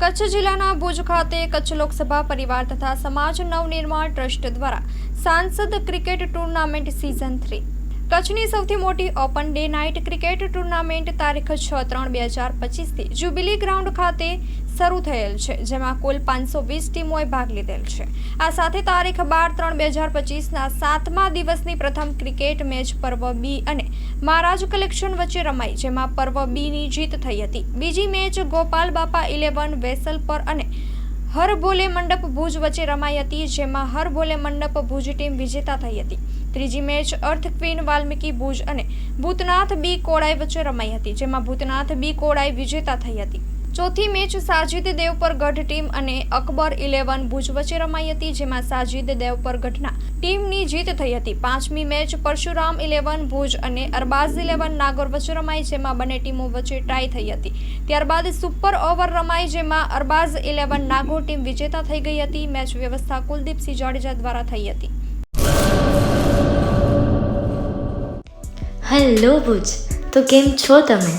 કચ્છ જિલ્લાના ભુજ ખાતે કચ્છ લોકસભા પરિવાર તથા સમાજ નવનિર્માણ ટ્રસ્ટ દ્વારા સાંસદ ક્રિકેટ ટુર્નામેન્ટ સિઝન થ્રી કચ્છની સૌથી મોટી open day night cricket tournament તારીખ છ ત્રણ બે હજાર પચીસથી જ્યુબિલી ગ્રાઉન્ડ ખાતે શરૂ થયેલ છે, જેમાં કુલ પાંચસો વીસ ટીમોએ ભાગ લીધેલ છે. આ સાથે તારીખ બાર ત્રણ બે હજાર પચીસના સાતમા દિવસની પ્રથમ ક્રિકેટ મેચ પર્વ બી અને મહારાજ કલેક્શન વચ્ચે રમાઈ, જેમાં પર્વ બીની જીત થઈ હતી. બીજી મેચ ગોપાલ બાપા ઇલેવન વેસલ પર અને હર ભોલે મંડપ ભુજ વચ્ચે રમાઈ હતી, જેમાં હર ભોલે મંડપ ભુજ ટીમ વિજેતા થઈ હતી. ત્રીજી match earth queen Valmiki Bhuj અને ભૂતનાથ બી કોડાઈ વચ્ચે રમાઈ હતી, જેમાં ભૂતનાથ બી કોડાઈ વિજેતા થઈ હતી. ચોથી મેચ સાજિદ દેવપર ગઢ ટીમ અને અકબર ઇલેવન ભુજ વચ્ચે રમાઈ હતી, જેમાં સાજિદ દેવપર ગઢના ટીમની જીત થઈ હતી. પાંચમી મેચ પરશુરામ ઇલેવન ભુજ અને અરબાઝ ઇલેવન નાગોર વચ્ચે રમાઈ, જેમાં બંને ટીમો વચ્ચે ટ્રાય થઈ હતી. ત્યારબાદ સુપર ઓવર રમાઈ, જેમાં અરબાઝ ઇલેવન નાગોર ટીમ વિજેતા થઈ ગઈ હતી. મેચ વ્યવસ્થા કુલદીપસિંહ જાડેજા દ્વારા થઈ હતી. હેલો ભુજ, તો કેમ છો તમે?